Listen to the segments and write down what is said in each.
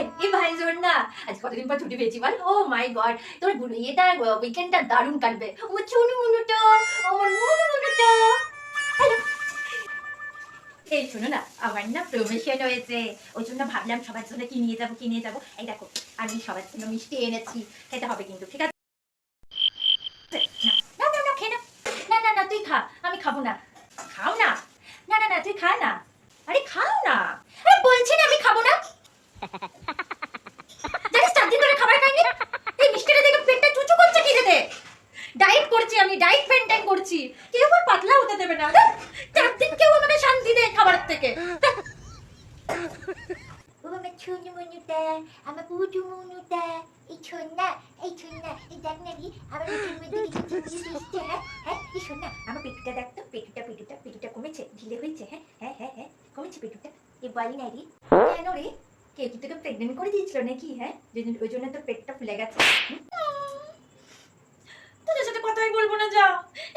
ভাই এ ভাই জোর না। আজ কতদিন পর ছুটি পেয়েছি বল? ও মাই গড তোর এটা উইকেন্ডটা দারুণ কাটবে। ও চুনু মুনুটো আমার মুনু মুনুটো। এই শোনো না, আমার না প্রমোশন হয়েছে। ওই জন্য ভাবলাম সবার জন্য কি নিয়ে যাব, কি নিয়ে যাব? এই দেখো, আমি সবার জন্য মিষ্টি এনেছি, খেতে হবে কিন্তু, ঠিক আছে? না না না, খেয়ে না না না না, তুই খা, আমি খাব না। খাও না। না না না, তুই খা না আরে খাও না আরে বলছি না আমি খাব না জানিস চার দিন ধরে খাবার খাইনি এই মিষ্টিটা দেখে পেটটা চুচু করছে কি রে ডায়েট করছি আমি ডায়েট করছি কেউ আমার পাতলা হতে দেবে না। চার দিন কেউ আমাকে শান্তি দেয় খাবার থেকে। আমার ছুনু মনুটা আমার পুটু মনুটা এই শোন এই শোন এই দেখ না রে আমার পেটের মধ্যে কিছু জিনিস এসছে হ্যাঁ এই শোন আমার পেটুটা দেখ তো পেটুটা পেটুটা পেটুটা কমেছে ঢিলে হয়েছে হ্যাঁ হ্যাঁ হ্যাঁ হ্যাঁ কমেছে পেটুটা। এ বলি না রে। কেন রে? কে কি তোকে প্রেগনেন্ট করে দিয়েছিল নাকি হ্যাঁ? ওই জন্য তোর পেটটা ফুলে গেছে। তোদের সাথে কথাই বলব না যা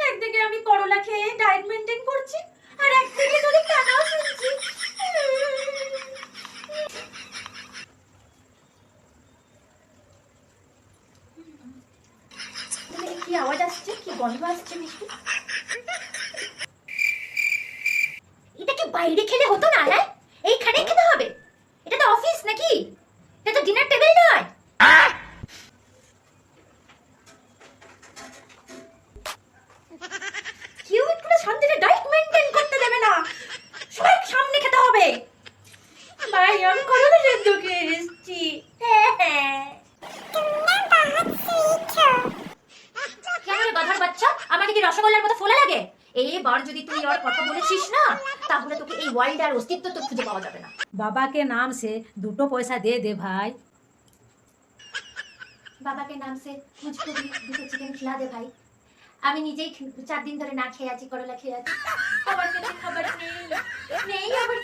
একদিকে আমি করলা খেয়ে ডায়েট মেনটেন করছি আর একদিকে তোর কানাও শুনছি তাহলে কি আওয়াজ আসছে? কি গন্ধ আসছে মিষ্টি? এটা কি বাইরে খেলে হতো না হ্যাঁ? এইখানে খেতে হবে। এটা তো অফিস নাকি? এটা তো ডিনার টেবিল নয়। কেউ শান্তিতে ডায়েট মেনটেন করতে দেবে না। সবাই সামনে খেতে হবে। ভাই আমি করলে সেদ্ধ খেয়ে এসেছি হ্যাঁ হ্যাঁ কেন রে গাধার বাচ্চা আমাকে কি রসগোল্লার মতো ফোলা লাগে? এবার যদি তুই ওর কথা বলেছিস না তাহলে তোকে এই ওয়াইল্ডার অস্তিত্ব তো খুঁজে পাওয়া যাবে না। বাবাকে নাম সে দুটো পয়সা দে দে ভাই। বাবাকে নাম সে মুঝকো ভি দুটো চিকেন খিলা দে ভাই। আমি নিজেই চার দিন ধরে না খেয়ে আছি করলা খেয়ে আছি। খাবার খেতে খাবার নেই নেই আবার